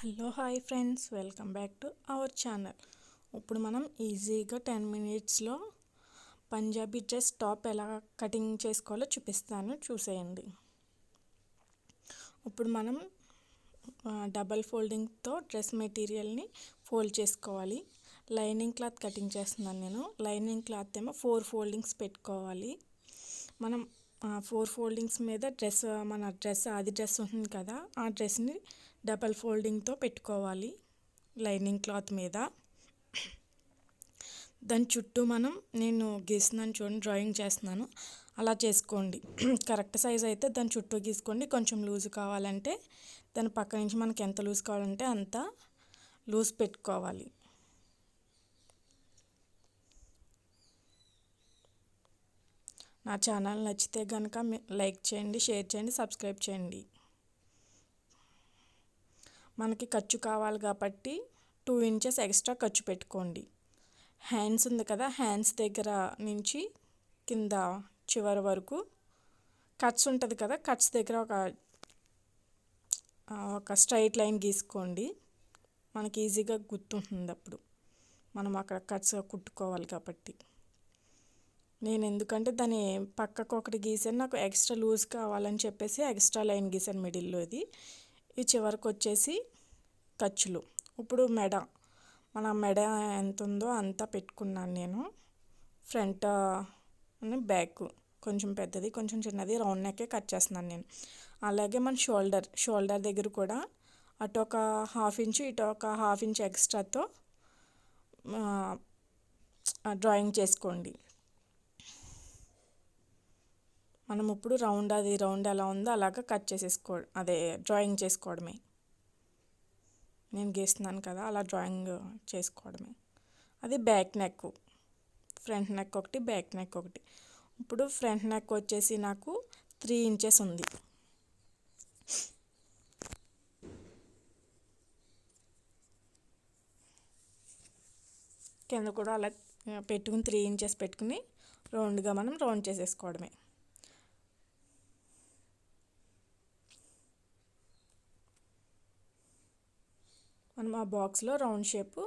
Hello hi friends welcome back to our channel. ఇప్పుడు మనం ఈజీగా టెన్ మినిట్స్లో పంజాబీ డ్రెస్ టాప్ ఎలా కటింగ్ చేసుకోవాలో చూపిస్తాను చూసేయండి. ఇప్పుడు మనం డబల్ ఫోల్డింగ్తో డ్రెస్ మెటీరియల్ని ఫోల్డ్ చేసుకోవాలి. లైనింగ్ క్లాత్ కటింగ్ చేస్తున్నాను నేను. లైనింగ్ క్లాత్ ఏమో ఫోర్ ఫోల్డింగ్స్ పెట్టుకోవాలి. మనం ఫోర్ ఫోల్డింగ్స్ మీద డ్రెస్ మన డ్రెస్ అది డ్రెస్ ఉంటుంది కదా ఆ డ్రెస్ని డబల్ ఫోల్డింగ్తో పెట్టుకోవాలి లైనింగ్ క్లాత్ మీద. దాని చుట్టూ మనం నేను గీస్తున్నాను చూడండి డ్రాయింగ్ చేస్తున్నాను. అలా చేసుకోండి. కరెక్ట్ సైజ్ అయితే దాని చుట్టూ గీసుకోండి. కొంచెం లూజ్ కావాలంటే దాని పక్క నుంచి మనకి ఎంత లూజ్ కావాలంటే అంత లూజ్ పెట్టుకోవాలి. నా ఛానల్ నచ్చితే కనుక లైక్ చేయండి షేర్ చేయండి సబ్స్క్రైబ్ చేయండి. మనకి ఖర్చు కావాలి కాబట్టి టూ ఇంచెస్ ఎక్స్ట్రా ఖర్చు పెట్టుకోండి. హ్యాండ్స్ ఉంది కదా హ్యాండ్స్ దగ్గర నుంచి కింద చివరి వరకు కట్స్ ఉంటుంది కదా కట్స్ దగ్గర ఒక ఒక స్ట్రైట్ లైన్ గీసుకోండి. మనకి ఈజీగా గుర్తుంటుంది అప్పుడు. మనం అక్కడ కట్స్ కుట్టుకోవాలి కాబట్టి. నేను ఎందుకంటే దాని పక్కకు ఒకటి గీసాను నాకు ఎక్స్ట్రా లూజ్ కావాలని చెప్పేసి ఎక్స్ట్రా లైన్ గీసాను మిడిల్లో ఇది. ఈ చివరికి వచ్చేసి ఖర్చులు. ఇప్పుడు మెడ. మన మెడ ఎంత ఉందో అంతా పెట్టుకున్నాను నేను. Front back. కొంచెం పెద్దది కొంచెం చిన్నది రౌండ్ నెక్కే కట్ చేస్తున్నాను నేను. అలాగే మన షోల్డర్. షోల్డర్ దగ్గర కూడా అటు ఒక హాఫ్ ఇంచు ఇటు ఒక హాఫ్ ఇంచ్ ఎక్స్ట్రాతో డ్రాయింగ్ చేసుకోండి. మనం ఇప్పుడు రౌండ్ అది రౌండ్ ఎలా ఉందో అలాగా కట్ చేసేసుకో అదే డ్రాయింగ్ చేసుకోవడమే. నేను గీస్తున్నాను కదా అలా డ్రాయింగ్ చేసుకోవడమే. అది బ్యాక్ నెక్ ఫ్రంట్ నెక్ ఒకటి బ్యాక్ నెక్ ఒకటి. ఇప్పుడు ఫ్రంట్ నెక్ వచ్చేసి నాకు త్రీ ఇంచెస్ ఉంది. కింద కూడా అలా పెట్టుకుని త్రీ ఇంచెస్ పెట్టుకుని రౌండ్గా మనం రౌండ్ చేసేసుకోవడమే. మనం ఆ బాక్స్లో రౌండ్ షేప్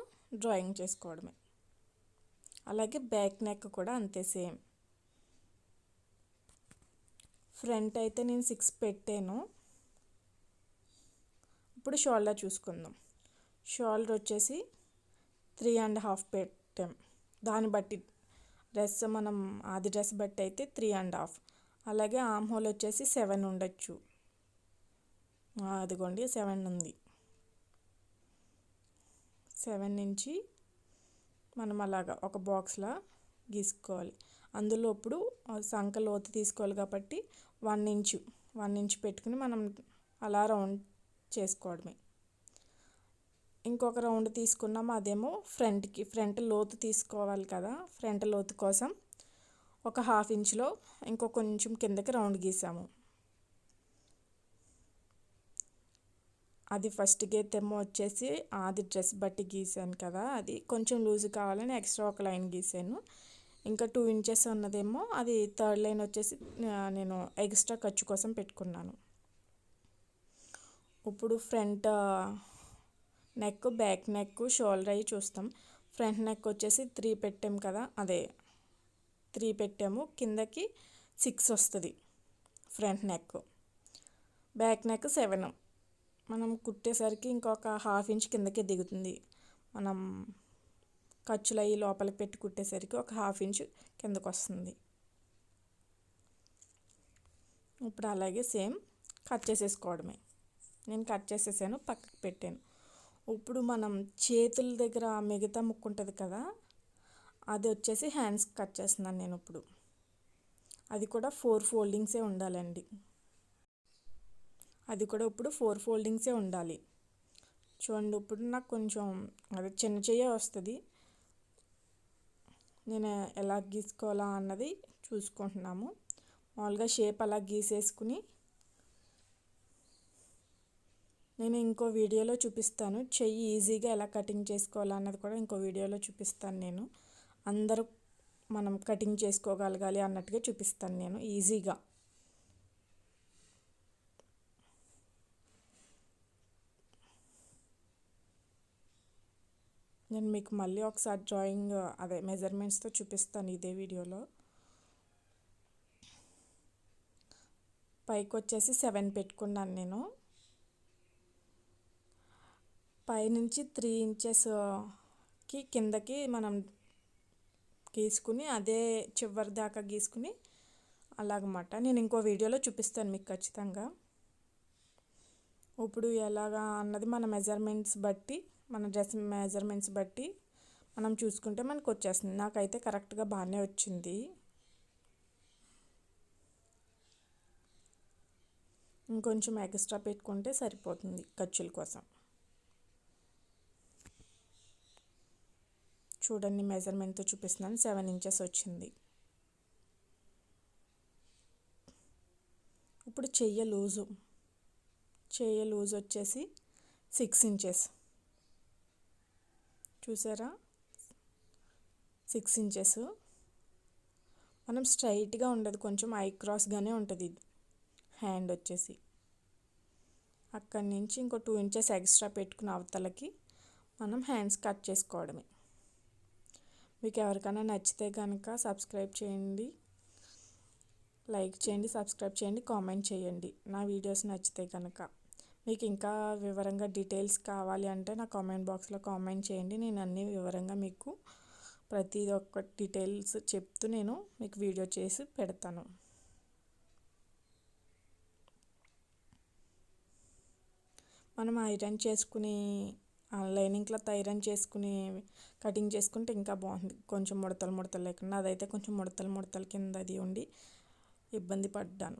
డ్రాయింగ్ చేసుకోవడమే. అలాగే బ్యాక్ నెక్ కూడా అంతే సేమ్. ఫ్రంట్ అయితే నేను సిక్స్ పెట్టాను. ఇప్పుడు షోల్డర్ చూసుకుందాం. షోల్డర్ వచ్చేసి త్రీ అండ్ హాఫ్ పెట్టాం. దాన్ని బట్టి డ్రెస్ మనం అది డ్రెస్ బట్టి అయితే త్రీ అండ్ హాఫ్. అలాగే ఆమ్ హోల్ వచ్చేసి సెవెన్ ఉండొచ్చు. అదిగోండి సెవెన్ ఉంది. సెవెన్ నుంచి మనం అలాగా ఒక బాక్స్లా గీసుకోవాలి. అందులో ఇప్పుడు సంఖ లోతు తీసుకోవాలి కాబట్టి వన్ ఇంచు వన్ ఇంచ్ పెట్టుకుని మనం అలా రౌండ్ చేసుకోవడమే. ఇంకొక రౌండ్ తీసుకున్నాం అదేమో ఫ్రంట్కి ఫ్రంట్ లోతు తీసుకోవాలి కదా ఫ్రంట్ లోతు కోసం ఒక హాఫ్ ఇంచ్లో ఇంకో కొంచెం కిందకి రౌండ్ గీసాము. అది ఫస్ట్ గీతేమో వచ్చేసి అది డ్రెస్ బట్టి గీసాను కదా అది. కొంచెం లూజ్ కావాలని ఎక్స్ట్రా ఒక లైన్ గీసాను. ఇంకా టూ ఇంచెస్ ఉన్నదేమో అది థర్డ్ లైన్ వచ్చేసి నేను ఎక్స్ట్రా ఖర్చు కోసం పెట్టుకున్నాను. ఇప్పుడు front neck back neck shoulder అవి చూస్తాం. ఫ్రంట్ నెక్ వచ్చేసి త్రీ పెట్టాము కదా అదే త్రీ పెట్టాము. కిందకి సిక్స్ వస్తుంది front neck back neck seven మనం కుట్టేసరికి ఇంకొక హాఫ్ ఇంచ్ కిందకే దిగుతుంది. మనం ఖర్చులు అయ్యి లోపల పెట్టి కుట్టేసరికి ఒక హాఫ్ ఇంచ్ కిందకు వస్తుంది ఇప్పుడు అలాగే సేమ్ కట్ చేసేసుకోవడమే. నేను కట్ చేసేసాను పక్కకు పెట్టాను. ఇప్పుడు మనం చేతుల దగ్గర మిగతా ముక్కు ఉంటుంది కదా అది వచ్చేసి హ్యాండ్స్ కట్ చేస్తున్నాను నేను ఇప్పుడు. అది కూడా ఫోర్ ఫోల్డింగ్సే ఉండాలండి. అది కూడా ఇప్పుడు ఫోర్ ఫోల్డింగ్సే ఉండాలి. చూడండి ఇప్పుడు నాకు కొంచెం అది చిన్న చెయ్యే వస్తుంది. నేను ఎలా గీసుకోవాలా అన్నది చూసుకుంటున్నాము. మామూలుగా షేప్ అలా గీసేసుకుని నేను ఇంకో వీడియోలో చూపిస్తాను. చెయ్యి ఈజీగా ఎలా కటింగ్ చేసుకోవాలా అన్నది కూడా ఇంకో వీడియోలో చూపిస్తాను నేను. అందరూ మనం కటింగ్ చేసుకోగలగాలి అన్నట్టుగా చూపిస్తాను నేను ఈజీగా. నేను మీకు మళ్ళీ ఒకసారి డ్రాయింగ్ అదే మెజర్మెంట్స్తో చూపిస్తాను ఇదే వీడియోలో. పైకి వచ్చేసి సెవెన్ పెట్టుకున్నాను నేను. పైనుంచి త్రీ ఇంచెస్కి కిందకి మనం గీసుకుని అదే చివరి దాకా గీసుకుని అలాగమాట నేను ఇంకో వీడియోలో చూపిస్తాను మీకు ఖచ్చితంగా. ఇప్పుడు ఎలాగా అన్నది మన మెజర్మెంట్స్ బట్టి మన డ్రెస్ మెజర్మెంట్స్ బట్టి మనం చూసుకుంటే మనకు వచ్చేస్తుంది. నాకైతే కరెక్ట్గా బాగానే వచ్చింది. ఇంకొంచెం ఎక్స్ట్రా పెట్టుకుంటే సరిపోతుంది ఖర్చుల కోసం. చూడండి మెజర్మెంట్తో చూపిస్తున్నాను. సెవెన్ ఇంచెస్ వచ్చింది. ఇప్పుడు చెయ్య లూజు. చెయ్య లూజ్ వచ్చేసి సిక్స్ ఇంచెస్ చూసారా? Six inches. మనం స్ట్రైట్గా ఉండదు కొంచెం ఐ క్రాస్గానే ఉంటుంది ఇది. హ్యాండ్ వచ్చేసి. అక్కడి నుంచి ఇంకో టూ ఇంచెస్ ఎక్స్ట్రా పెట్టుకున్న అవతలకి మనం హ్యాండ్స్ కట్ చేసుకోవడమే. మీకు ఎవరికైనా నచ్చితే కనుక సబ్స్క్రైబ్ చేయండి. లైక్ చేయండి సబ్స్క్రైబ్ చేయండి కామెంట్ చేయండి. నా వీడియోస్ నచ్చితే కనుక మీకు ఇంకా వివరంగా డీటెయిల్స్ కావాలి అంటే నా కామెంట్ బాక్స్లో కామెంట్ చేయండి. నేను అన్ని వివరంగా మీకు ప్రతి ఒక్క డీటెయిల్స్ చెప్తూ నేను మీకు వీడియో చేసి పెడతాను. మనం ఐరన్ చేసుకుని లైనింగ్ క్లాత్ ఐరన్ చేసుకుని కటింగ్ చేసుకుంటే ఇంకా బాగుంది. కొంచెం ముడతలు ముడతలు లేకుండా అదైతే కొంచెం ముడతలు ముడతలు కింద అది ఉండి ఇబ్బంది పడ్డాను.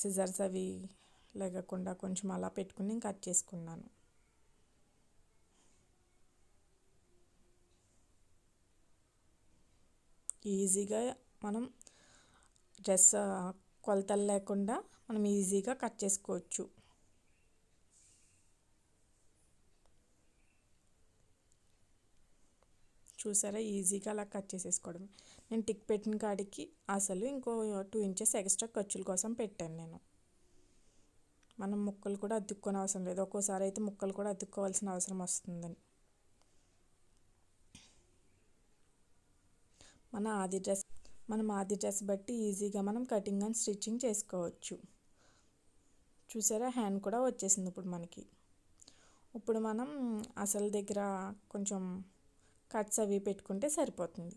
సిజర్స్ అవి లేకుండా కొంచెం అలా పెట్టుకుని నేను కట్ చేసుకున్నాను. ఈజీగా మనం డ్రెస్ కొలతలు లేకుండా మనం ఈజీగా కట్ చేసుకోవచ్చు. చూసారా? ఈజీగా అలా కట్ చేసేసుకోవడం నేను టిక్ పెట్టిన కాడికి అసలు ఇంకో టూ ఇంచెస్ ఎక్స్ట్రా ఖర్చుల కోసం పెట్టాను నేను. మనం ముక్కలు కూడా అతుక్కొని అవసరం లేదు. ఒక్కోసారి అయితే ముక్కలు కూడా అతుక్కోవాల్సిన అవసరం వస్తుందని. మన ఆది డ్రెస్ మనం ఆది డ్రెస్ బట్టి ఈజీగా మనం కటింగ్ అండ్ స్టిచ్చింగ్ చేసుకోవచ్చు. చూసారా? హ్యాండ్ కూడా వచ్చేసింది ఇప్పుడు మనకి. ఇప్పుడు మనం అసలు దగ్గర కొంచెం కట్స్ అవి పెట్టుకుంటే సరిపోతుంది.